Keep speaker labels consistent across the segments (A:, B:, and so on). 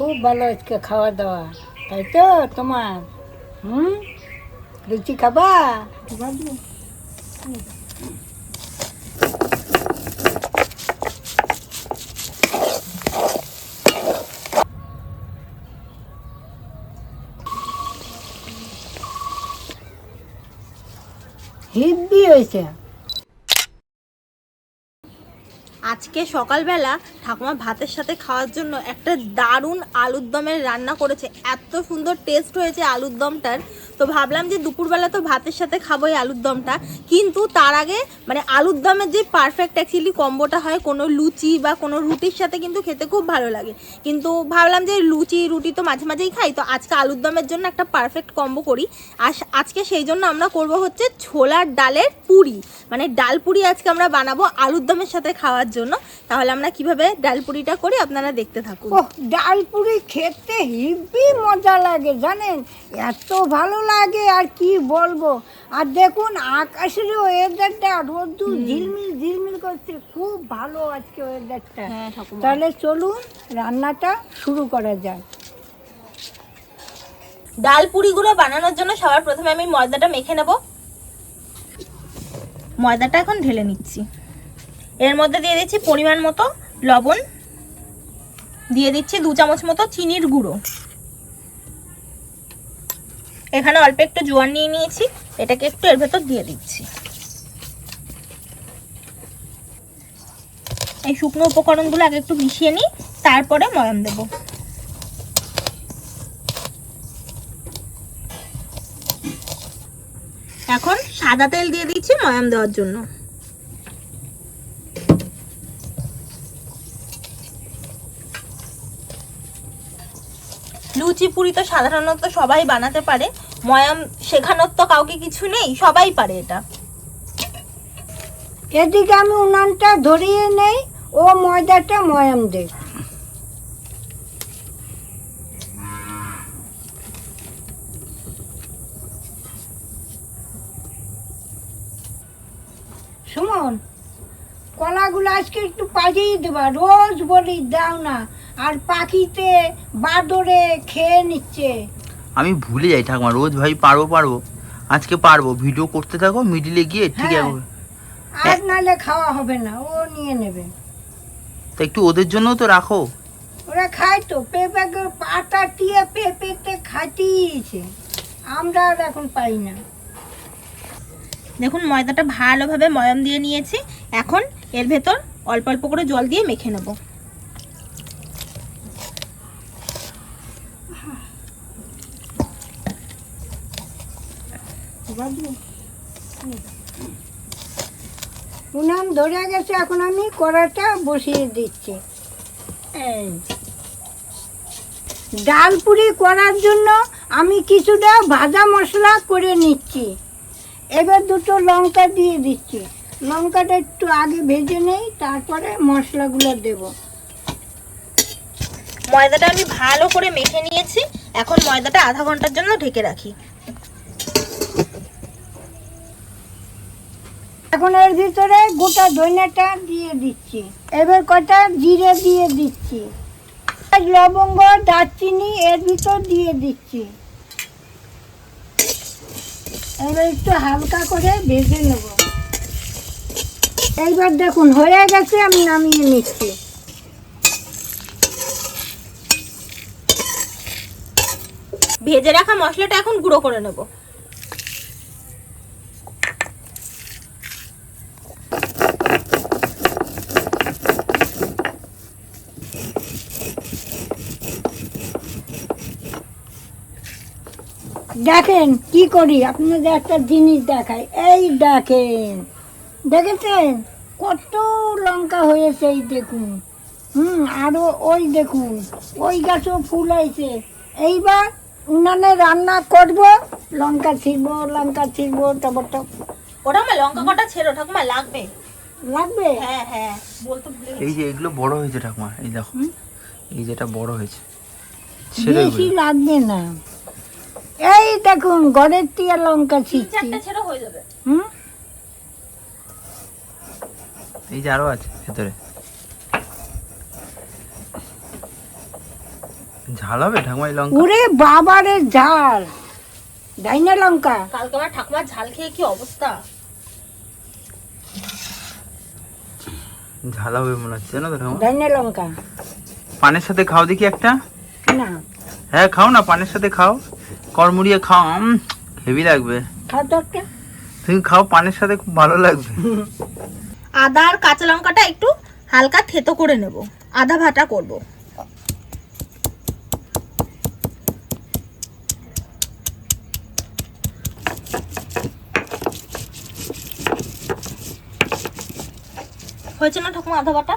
A: খুব ভালো আজকে খাওয়া দাওয়া। তাই তো তোমার? হুম? লুচি খাবা? হিব্বি হয়েছে।
B: আজকে সকালবেলা ঠাকুমা ভাতের সাথে খাওয়ার জন্য একটা দারুণ আলুর দমের রান্না করেছে। এত সুন্দর টেস্ট হয়েছে আলুর দমটার। তো ভাবলাম যে দুপুরবেলা তো ভাতের সাথে খাব এই আলুর দমটা। কিন্তু তার আগে মানে আলুর দমের যে পারফেক্ট অ্যাকচুয়ালি কম্বোটা হয়, কোনো লুচি বা কোনো রুটির সাথে কিন্তু খেতে খুব ভালো লাগে। কিন্তু ভাবলাম যে লুচি, রুটি তো মাঝে মাঝেই খাই, তো আজকে আলুর দমের জন্য একটা পারফেক্ট কম্বো করি। আর আজকে সেই জন্য আমরা করব হচ্ছে ছোলার ডালের পুরি। মানে ডাল পুরি আজকে আমরা বানাবো আলুর দমের সাথে খাওয়ার জন্য। তাহলে আমরা কীভাবে ডাল পুরিটা করি আপনারা দেখতে থাকুন।
A: ডাল পুরি খেতে হিব্বি মজা লাগে জানেন। এত ভালো লাগে আর কি বলব? আর দেখুন আকাশের ওয়েদারটা রোদ্দুর ঝিলমিল ঝিলমিল করছে। খুব ভালো আজকে ওয়েদারটা
B: হ্যাঁ
A: তাহলে চলুন রান্নাটা শুরু করা যায়
B: ডাল পুরিগুলো বানানোর জন্য সবার প্রথমে আমি ময়দাটা মেখে নেব। ময়দাটা এখন ঢেলে নিচ্ছি। এর মধ্যে দিয়ে দিচ্ছি পরিমাণ মতো লবণ। দিয়ে দিচ্ছি দু চামচ মতো চিনির গুঁড়ো। এখানে অল্প একটু জোয়ার নিয়ে নিয়েছি, এটাকে একটু এর ভেতর দিয়ে দিচ্ছি। এই শুকনো উপকরণগুলো আগে একটু মিশিয়ে নিই, তারপরে ময়াম দেব। এখন সাদা তেল দিয়ে দিচ্ছি ময়াম দেওয়ার জন্য। লুচি পুরি তো সাধারণত সবাই বানাতে পারে। ময়াম শেখানোর তো কাউকে কিছু নেই, সবাই পারে এটা।
A: এদিকে আমি উনানটা ধরিয়ে নেই, ও ময়দাটা ময়াম দে। সুমন, কলাগুলো আজকে একটু পাঠিয়ে দেবা, রোজ বলি দাও না। আর পাখিতে বাদরে খেয়ে নিচ্ছে।
C: আমি ভুলে যাই ঠাকুমা রোজ ভাই পারব পারব। আজকে পারব ভিডিও করতে থাকো মিডিলে গিয়ে ঠিক
A: হ্যাঁ।
C: আছে।
A: আর নাহলে খাওয়া হবে না ও নিয়ে নেবে।
C: তা একটু ওদের জন্য তো রাখো।
A: ওরা খায় তো পেঁপে পাতা দিয়ে পেঁপেতে খাটিয়েছে। আমরা আর এখন পাই না।
B: দেখুন ময়দাটা ভালোভাবে ময়াম দিয়ে নিয়েছি। এখন এর ভেতর অল্প অল্প করে জল দিয়ে মেখে নেব।
A: উনান ধরে গেছে, এখন আমি কড়াটা বসিয়ে দিচ্ছি। ডাল পুরি করার জন্য আমি কিছুটা ভাজা মশলা করে নিচ্ছি। এবার দুটো লঙ্কা দিয়ে দিচ্ছি। লঙ্কাটা একটু আগে ভেজে নেই, তারপরে মশলাগুলো দেব।
B: ময়দাটা আমি ভালো করে মেখে নিয়েছি। এখন ময়দাটা আধা ঘণ্টার জন্য ঢেকে রাখি।
A: এখন এর ভিতরে গোটা ধনেটা দিয়ে দিচ্ছি। এবার কটা জিরে দিয়ে দিচ্ছি। লবঙ্গ, দারচিনি এর ভিতর দিয়ে দিচ্ছি। এবার একটু হালকা করে ভেজে নেব। এইবার দেখুন, হয়ে গেছে, আমি নামিয়ে নিচ্ছি।
B: ভেজে রাখা মশলাটা এখন গুঁড়ো করে নেব।
A: দেখেন কি করি আপনাদের একটা জিনিস দেখাই। এই দেখেন দেখেছেন? কত লঙ্কা হয়েছে এই দেখুন। হুম আরও ওই দেখুন ওই গাছও ফুল হয়েছে এইবার উনানে রান্না করব লঙ্কা ছিড়ব লঙ্কা ছিড়ব তারপর তো
B: ওটা আমার লঙ্কা কটা ছেড়ো ঠাকুমা লাগবে।
A: লাগবে?
B: হ্যাঁ হ্যাঁ বলতে ভুলে
C: এই যে এগুলো বড় হয়েছে ঠাকুমা এই দেখো। এই যেটা বড় হয়েছে। ছেড়ে
A: বেশি লাগবে না। এই দেখুন ঘরের টিয়া লঙ্কা
B: হয়ে যাবে।
A: হুম?
C: এই যে আরও আছে ভেতরে। ঝাল হবে ঠাকুমা লঙ্কা?
A: ওরে বাবারে ঝাল। ডাইনা লঙ্কা।
B: কালকে আমার ঠাকুমার ঝাল খেয়ে কি অবস্থা?
C: ঝাল হবে মনে হচ্ছে জানো তো ঠাকুমা?
A: ডাইনা লঙ্কা।
C: পানের সাথে খাও দেখি একটা।
A: না।
C: হ্যাঁ খাও না পানের সাথে খাও। করমুড়িয়ে খাও হেভি লাগবে। তুমি খাও পানের সাথে খুব ভালো লাগবে।
B: আদা আর কাঁচা লঙ্কাটা একটু হালকা থেতো করে নেব। আদা ভাটা করব। হয়েছে না ঠাকুমা আদা বাটা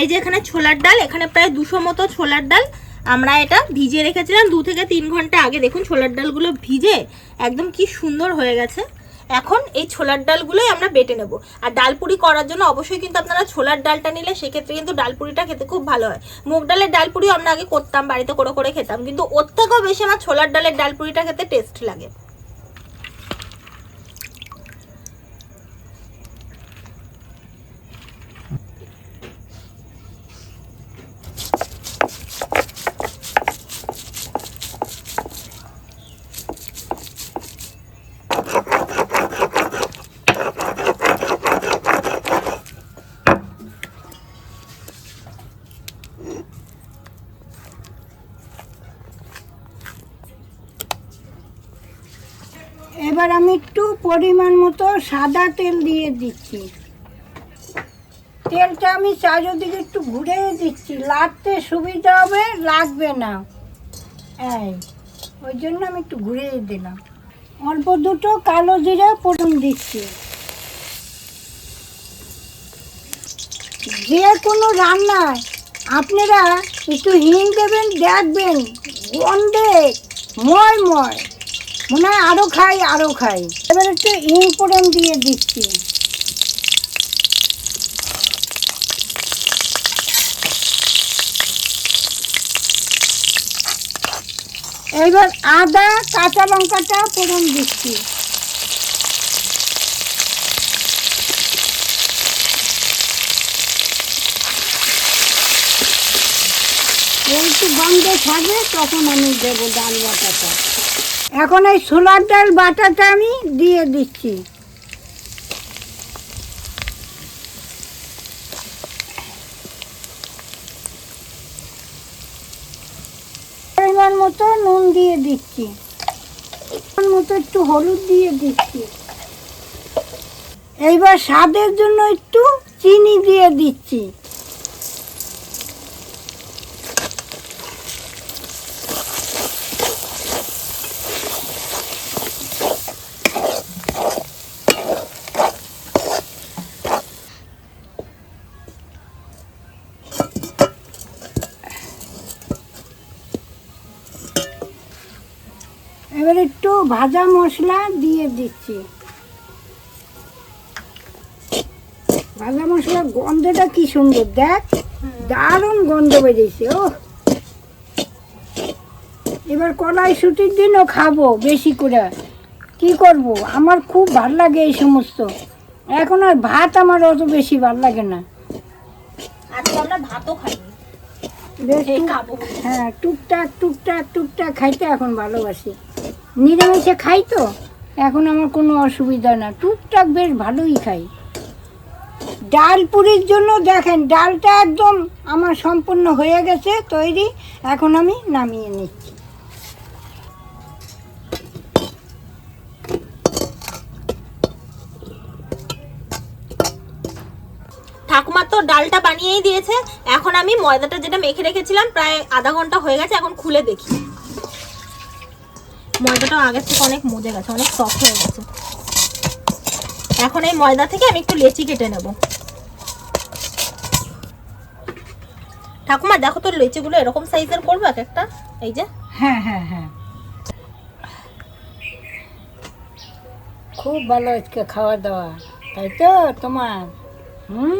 B: এই যে এখানে ছোলার ডাল, এখানে প্রায় দুশো মতো ছোলার ডাল আমরা এটা ভিজিয়ে রেখেছিলাম। দু থেকে তিন ঘণ্টা আগে দেখুন ছোলার ডালগুলো ভিজে একদম কি সুন্দর হয়ে গেছে। এখন এই ছোলার ডালগুলোই আমরা বেটে নেব। আর ডালপুরি করার জন্য অবশ্যই কিন্তু আপনারা ছোলার ডালটা নিলে সেক্ষেত্রে কিন্তু ডালপুরিটা খেতে খুব ভালো হয়। মুগ ডালের ডালপুরিও আমরা আগে করতাম, বাড়িতে করে করে খেতাম। কিন্তু ওর থেকেও বেশি আমার ছোলার ডালের ডালপুরিটা খেতে টেস্ট লাগে
A: এবার আমি একটু পরিমাণ মতো সাদা তেল দিয়ে দিচ্ছি। তেলটা আমি চারিদিকে একটু ঘুরে দিচ্ছি। লাগতে সুবিধা হবে, লাগবে না। এই, ওই জন্য আমি একটু ঘুরে দিলাম। অল্প দুটো কালো জিরা ফোড়ন দিচ্ছি। যে কোনো রান্নায় আপনারা একটু হিং দেবেন দেখবেন গন্ধে ময় ময় মনে হয় আরও খাই আরও খাই। এবার একটু হিং দিয়ে দিচ্ছি। এইবার আদা, কাঁচা লঙ্কাটা ফোড়ন দিচ্ছি। একটু গন্ধ থাকবে, তখন আমি দেবো ডাল বাটাটা। এখন এই ছোলার ডাল, বাটাটা আমি দিয়ে দিচ্ছি। মতো নুন দিয়ে দিচ্ছি। মতো একটু হলুদ দিয়ে দিচ্ছি। এইবার স্বাদের জন্য একটু চিনি দিয়ে দিচ্ছি। ভাজা মশলা দিয়ে দিচ্ছি। ভাজা মশলার গন্ধটা কি সুন্দর দেখ। দারুণ গন্ধ বেরিয়েছে ও এবার কলাই ছুটির দিনও খাব বেশি করে। কি করব? আমার খুব ভালো লাগে এই সমস্ত। এখন আর ভাত আমার অত বেশি ভালো লাগে না।
B: আজকে আমরা ভাতও
A: বেশ
B: খাব।
A: হ্যাঁ টুকটাক টুকটাক টুকটাক খাইতে এখন ভালোবাসি। নিরামিষে খাই তো? এখন আমার কোনো অসুবিধা না। টুকটাক বেশ ভালোই খাই। ডাল পুরির জন্য দেখেন, ডালটা একদম আমার সম্পূর্ণ হয়ে গেছে, তৈরি। এখন আমি নামিয়ে নিচ্ছি।
B: ঠাকুমা তো ডালটা বানিয়েই দিয়েছে। এখন আমি ময়দাটা যেটা মেখে রেখেছিলাম, প্রায় আধা ঘণ্টা হয়ে গেছে, এখন খুলে দেখি। ময়দাটা আগের থেকে অনেক মজে গেছে অনেক সফট হয়ে গেছে। এখন এই ময়দা থেকে আমি একটু লেচি কেটে নেব। ঠাকুমা দেখো তো লেচিগুলো এরকম সাইজের করব এক একটা? এই যে।
A: হ্যাঁ হ্যাঁ হ্যাঁ। খুব ভালো আজকে খাওয়া দাওয়া। তাই তো তোমার হুম?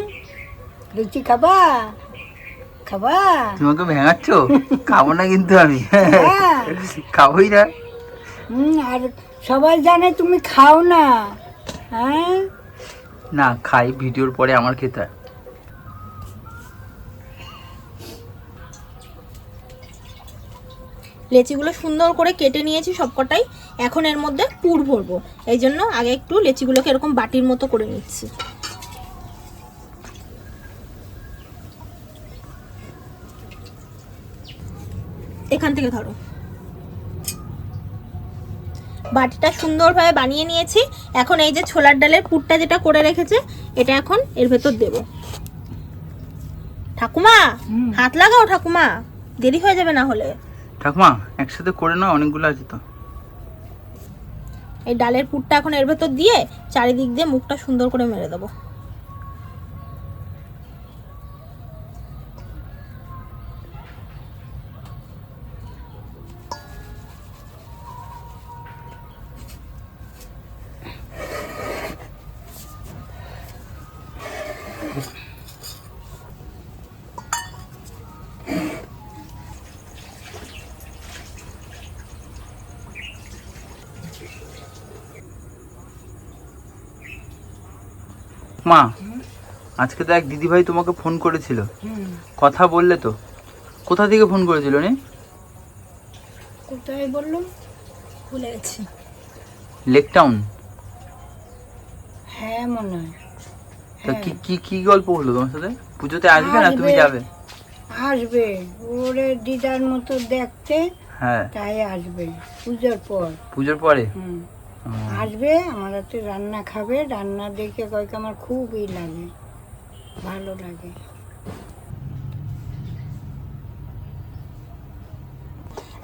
A: লুচি খাবা? খাবা?
C: তোমাকে ভেঙাচ্ছ? খাব না কিন্তু আমি।
A: হ্যাঁ।
C: খাবোই না।
A: হুম আর সবাই জানে তুমি খাও না। হ্যাঁ?
C: না খাই ভিডিওর পরে আমার খেতে হয়।
B: লেচিগুলো সুন্দর করে কেটে নিয়েছি সবকটাই। এখন এর মধ্যে পুর ভরবো। এই জন্য আগে একটু লেচিগুলোকে এরকম বাটির মতো করে নিচ্ছি। এখান থেকে ধরো। বাটিটা সুন্দরভাবে বানিয়ে নিয়েছি। এখন এই যে ছোলার ডালের পুরটা যেটা করে রেখেছে এটা এখন এর ভেতর দেব। ঠাকুমা হাত লাগাও ঠাকুমা দেরি হয়ে যাবে না হলে।
C: ঠাকুমা একসাথে করে নাও অনেকগুলো আছে তো।
B: এই ডালের পুরটা এখন এর ভেতর দিয়ে চারিদিক দিয়ে মুখটা সুন্দর করে মেরে দেবো।
C: মা আজকে তো এক দিদিভাই তোমাকে ফোন করেছিল। কথা বললে তো। কোথা থেকে ফোন করেছিল নে?
A: কোথায় বলল
B: ভুলে গেছি।
C: লেক টাউন
A: হ্যাঁ মনে হয়।
C: তা
A: হ্যাঁ।
C: কি কি কি গল্প হলো তোমার সাথে? পুজোতে আসবে না তুমি যাবে?
A: আসবে। ওরে দিদার মতো দেখতে।
C: হ্যাঁ।
A: তাই আসবে। পুজোর পর।
C: পুজোর পরে?
A: হুম। আসবে আমার হাতে রান্না খাবে রান্না দেখে কয়েক আমার খুবই লাগে ভালো লাগে।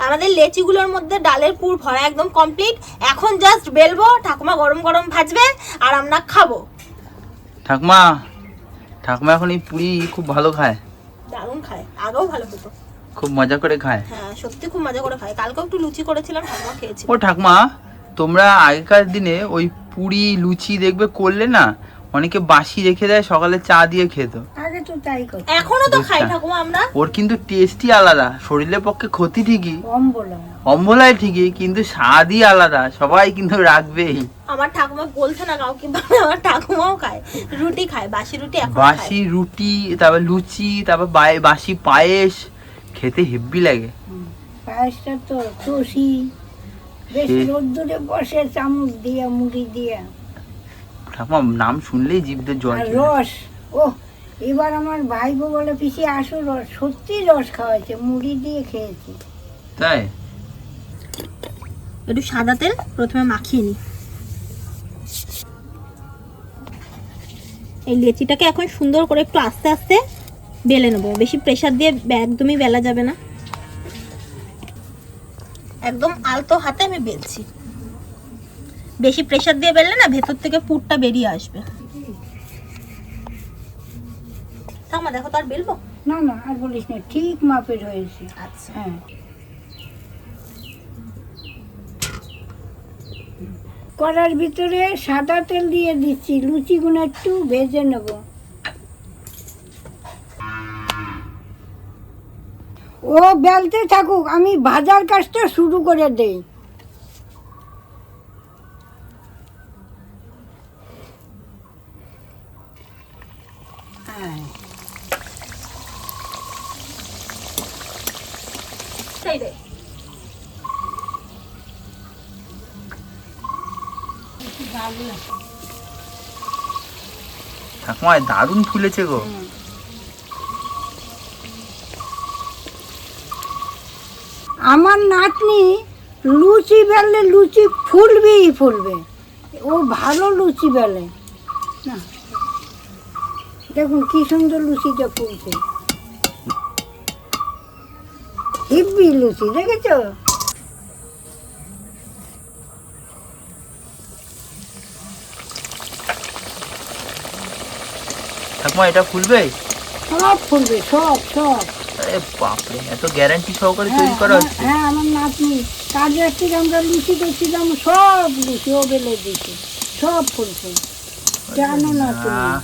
B: আমাদের লেচিগুলোর মধ্যে ডালের পুর ভরা একদম কমপ্লিট এখন জাস্ট বেলবো ঠাকুমা গরম গরম ভাজবে আর আমরা খাব।
C: ঠাকুমা ঠাকুমা এখন এই পুরি খুব ভালো খায়।
B: দারুণ খায় আগেও ভালো হতো।
C: খুব মজা করে খায়।
B: হ্যাঁ সত্যি খুব মজা করে খায়। কালকেও একটু লুচি করেছিলাম ঠাকুমা খেয়েছি
C: ও ঠাকুমা তোমরা আগেকার দিনে ওই পুরি লুচি দেখবে করলে না অনেকে বাসি রেখে দেয় সকালে চা দিয়ে খেত
A: আগে তো তাই করতো
B: এখনও তো খাই ঠাকুমা আমরা।
C: ওর কিন্তু টেস্টই আলাদা শরীরের পক্ষে ক্ষতি ঠিকই। অম্বলায় ঠিকই কিন্তু স্বাদই আলাদা সবাই কিন্তু রাখবেই।
B: আমার ঠাকুমা বলছে না কাউকে আমার ঠাকুমাও খায় রুটি খায় বাসি রুটি এখন
C: বাসি রুটি তারপর লুচি তারপর বাসি পায়েস খেতে হেব্বি লাগে।
A: পায়েসটা তো টসি বেশ রোদ্দুরে বসে চামচ দিয়ে মুড়ি দিয়ে।
C: ঠাকুমা নাম শুনলেই জিভদের জল।
A: রস ও এবার আমার ভাইবো বলে পিছিয়ে আসো রস সত্যি রস খাওয়াইছে মুড়ি দিয়ে খেয়েছি।
C: তাই?
B: একটু সাদা তেল প্রথমে মাখিয়ে নিই এই লেচিটাকে এখন সুন্দর করে একটু আস্তে আস্তে বেলে নেব। বেশি প্রেসার দিয়ে একদমই বেলা যাবে না। একদম আলতো হাতে আমি বেলছি। বেশি প্রেশার দিয়ে বেললে না ভেতর থেকে পুরটা বেরিয়ে আসবে। থামা দেখো তো আর বেলবো?
A: না না আর বলিস না ঠিক মাপের হয়েছে।
B: আচ্ছা।
A: হ্যাঁ। কড়ার ভিতরে সাদা তেল দিয়ে দিচ্ছি লুচিগুলো একটু ভেজে নেব। ও বেলতে থাকুক আমি ভাজার কাজটা শুরু করে দেই। হ্যাঁ
B: সেই রে
C: ঠাকুমা দারুণ ফুলেছে গো।
A: আমার নাতনি লুচি বেললে লুচি ফুলবেই ফুলবে। ও ভালো লুচি বেলে। না। দেখুন কি সুন্দর লুচিটা ফুলছে। হিব্বি লুচি দেখেছ?
C: ঠাকুমা এটা ফুলবে?
A: সব ফুলবে সব সব।
C: আরে বাপরে এত গ্যারান্টি সহকারে তৈরি
A: হ্যাঁ,
C: করা হচ্ছে?
A: হ্যাঁ আমার নাতনি। কাজে আমরা লুচি করছিলাম সব লুচি ও বেলে সব ফুলছে জানো না। তুমি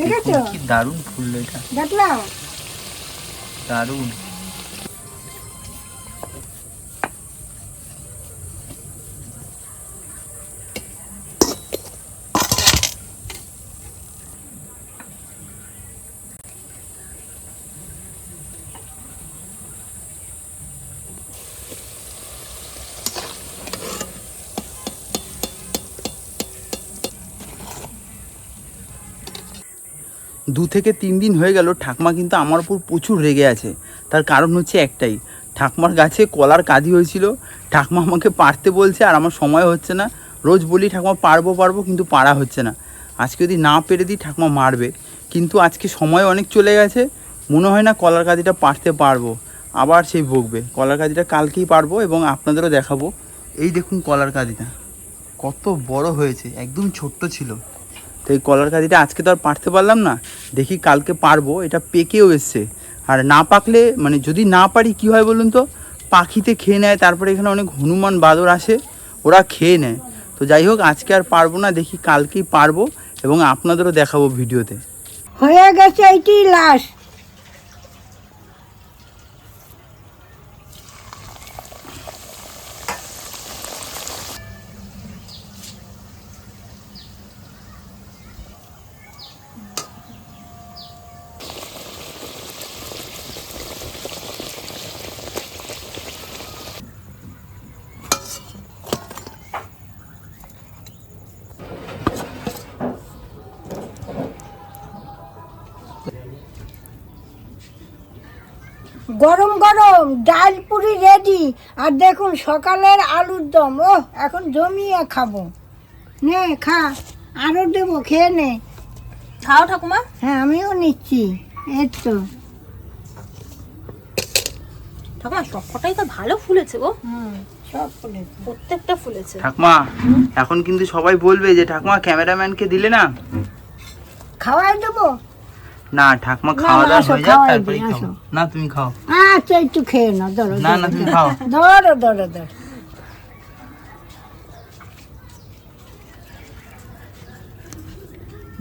A: দেখেছ?
C: কি দারুণ ফুললো এটা।
A: দেখলা
C: দারুণ। দু থেকে তিন দিন হয়ে গেল, ঠাকমা কিন্তু আমার উপর প্রচুর রেগে আছে। তার কারণ হচ্ছে একটাই, ঠাকমার গাছে কলার কাঁদি হয়েছিল। ঠাকমা আমাকে পারতে বলছে আর আমার সময় হচ্ছে না। রোজ বলি, ঠাকমা, পারব পারব, কিন্তু পারা হচ্ছে না। আজকে যদি না পেরে দিই, ঠাকমা মারবে। কিন্তু আজকে সময় অনেক চলে গেছে। মনে হয় না কলার কাঁদিটা পারতে পারব। আবার সেই বকবে। কলার কাঁদিটা কালকেই পারব এবং আপনাদেরও দেখাবো। এই দেখুন কলার কাঁদিটা কত বড় হয়েছে, একদম ছোট্ট ছিল। তো এই কলার কাঁদিটা আজকে তো আর পারতে পারলাম না। দেখি কালকে পারব এটা পেকেও এসছে। আর না পাকলে মানে যদি না পারি কি হয় বলুন তো? পাখিতে খেয়ে নেয়, তারপরে এখানে অনেক হনুমান বাদর আসে, ওরা খেয়ে নেয়। তো যাই হোক, আজকে আর পারব না, দেখি কালকেই পারব এবং আপনাদেরও দেখাবো ভিডিওতে।
A: হয়ে গেছে এইটি লাশ। গরম গরম ডাল পুরি রেডি আর দেখুন সকালের আলুর দম। ও এখন জমিয়ে খাব। নে খা। আরও দেবো খেয়ে নে।
B: খাও ঠাকুমা।
A: হ্যাঁ আমিও নিচ্ছি। এই তো।
B: ঠাকুমা সবকটাই তো ভালো ফুলেছে গো।
A: হুম সব ফুলেছে।
B: প্রত্যেকটা ফুলেছে।
C: ঠাকমা এখন কিন্তু সবাই বলবে যে ঠাকুমা ক্যামেরাম্যানকে দিলে না?
A: খাওয়াই দেবো?
C: না ঠাকমা খাওয়া দাওয়া হয়ে যাক তারপরে না তুমি খাও।
A: আচ্ছা একটু খেয়ে নাও ধরো
C: না না তুমি খাও।
A: ধরো ধরো ধরো।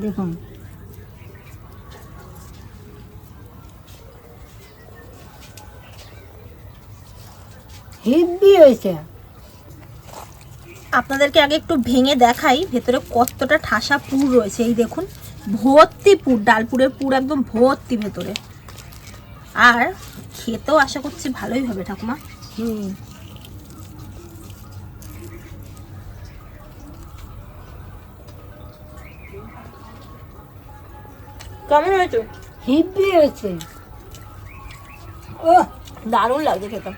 A: দেখুন। হিব্বি হয়েছে।
B: আপনাদেরকে আগে একটু ভেঙে দেখাই ভেতরে কতটা ঠাসা পুর রয়েছে এই দেখুন। ভর্তি পুর ডালপুরের পুর একদম ভর্তি ভেতরে। আর খেতেও আশা করছি ভালোই হবে ঠাকুমা।
A: হুম।
B: কেমন হয়েছে?
A: হিব্বি হয়েছে। ও
B: দারুণ লাগছে খেতে।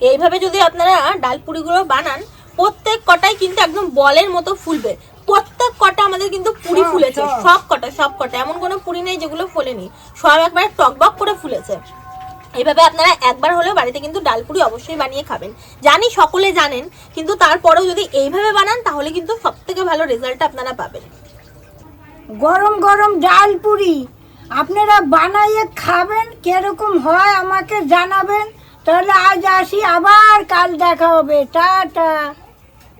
B: এইভাবে যদি আপনারা ডাল পুরিগুলো বানান প্রত্যেক কটাই কিন্তু একদম বলের মতো ফুলবে। প্রত্যেক কটা আমাদের কিন্তু পুরি ফুলেছে
A: সব।
B: সব কটা সব কটা। এমন কোনো পুরি নেই যেগুলো ফোলেনি। সব একবার টকবক করে ফুলেছে। এইভাবে আপনারা একবার হলেও বাড়িতে কিন্তু ডাল পুরি অবশ্যই বানিয়ে খাবেন। জানি সকলে জানেন কিন্তু তারপরেও যদি এইভাবে বানান তাহলে কিন্তু সব থেকে ভালো রেজাল্ট আপনারা পাবেন।
A: গরম গরম ডাল পুরি। আপনারা বানাইয়ে খাবেন কীরকম হয় আমাকে জানাবেন। তাহলে আজ আসি আবার কাল দেখা হবে। টাটা।